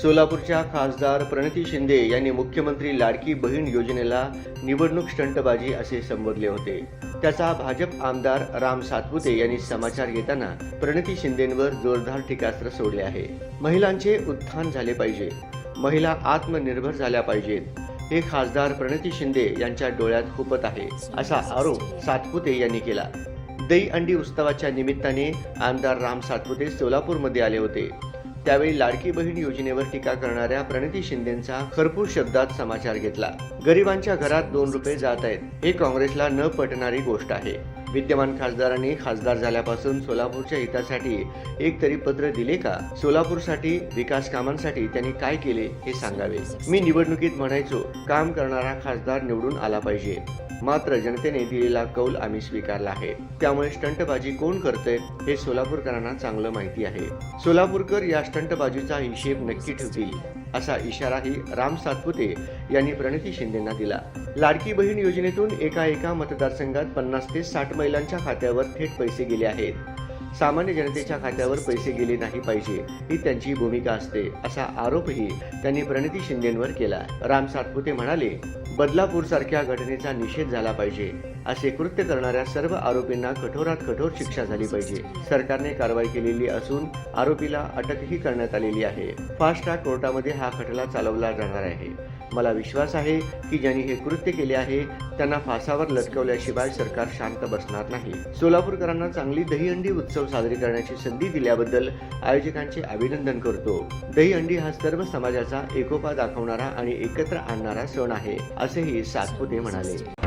सोलापूरच्या खासदार प्रणिती शिंदे यांनी मुख्यमंत्री लाडकी बहीण योजनेला निवडणूक स्टंटबाजी असे संबोधले होते. त्याचा भाजप आमदार राम सातपुते यांनी समाचार घेताना प्रणिती शिंदेंवर जोरदार टीकास्त्र सोडले आहे. महिलांचे उत्थान झाले पाहिजे. महिला आत्मनिर्भर झाल्या पाहिजेत. हे खासदार प्रणिती शिंदे यांच्या डोळ्यात खुपत आहे असा आरोप सातपुते यांनी केला. दही अंडी उत्सवाच्या निमित्ताने आमदार राम सातपुते सोलापूरमध्ये आले होते. त्यावेळी लाडकी बहीण योजनेवर टीका करणाऱ्या प्रणिती शिंदेचा खरपूस शब्दात समाचार घेतला. गरिबांच्या घरात दोन रुपये जात आहेत हे काँग्रेसला न पटणारी गोष्ट आहे. विद्यमान खासदारांनी खासदार झाल्यापासून सोलापूरच्या हितासाठी एक तरी पत्र दिले का? सोलापूरसाठी विकास कामांसाठी त्यांनी काय केले हे सांगावे. मी निवडणुकीत म्हणायचो काम करणारा खासदार निवडून आला पाहिजे. मात्र जनतेने दिलेला कौल आम्ही स्वीकारला आहे. त्यामुळे स्टंटबाजी कोण करतंय हे सोलापूरकरांना चांगलं माहिती आहे. सोलापूरकर या स्टंटबाजीचा हिशेब नक्की ठेवतील असा इशाराही राम सातपुते यांनी प्रणिती शिंदेंना दिला. लाडकी बहीण योजनेतून एका एका मतदारसंघात पन्नास ते साठ महिलांच्या खात्यावर थेट पैसे गेले आहेत. सामान्य जनतेच्या खात्यावर पैसे गेले नाही पाहिजे ही त्यांची भूमिका असते असा आरोपही त्यांनी प्रणिती शिंदेंवर केला. राम सातपुते म्हणाले बदलापूरसारख्या घटनेचा निषेध झाला पाहिजे असे कृत्य करणाऱ्या सर्व आरोपींना कठोरात कठोर शिक्षा झाली पाहिजे. सरकारने कारवाई केलेली असून आरोपीला अटकही करण्यात आलेली आहे. फास्ट ट्रॅक कोर्टामध्ये हा खटला चालवला जाणार आहे. मला विश्वास आहे की ज्यांनी हे कृत्य केले आहे त्यांना फासावर लटकवल्याशिवाय सरकार शांत बसणार नाही. सोलापूरकरांना चांगली दहीहंडी उत्सव साजरी करण्याची संधी दिल्याबद्दल आयोजकांचे अभिनंदन करतो. दहीहंडी हा सर्व समाजाचा एकोपा दाखवणारा आणि एकत्र आणणारा सण आहे. असेही सातपुते म्हणाले.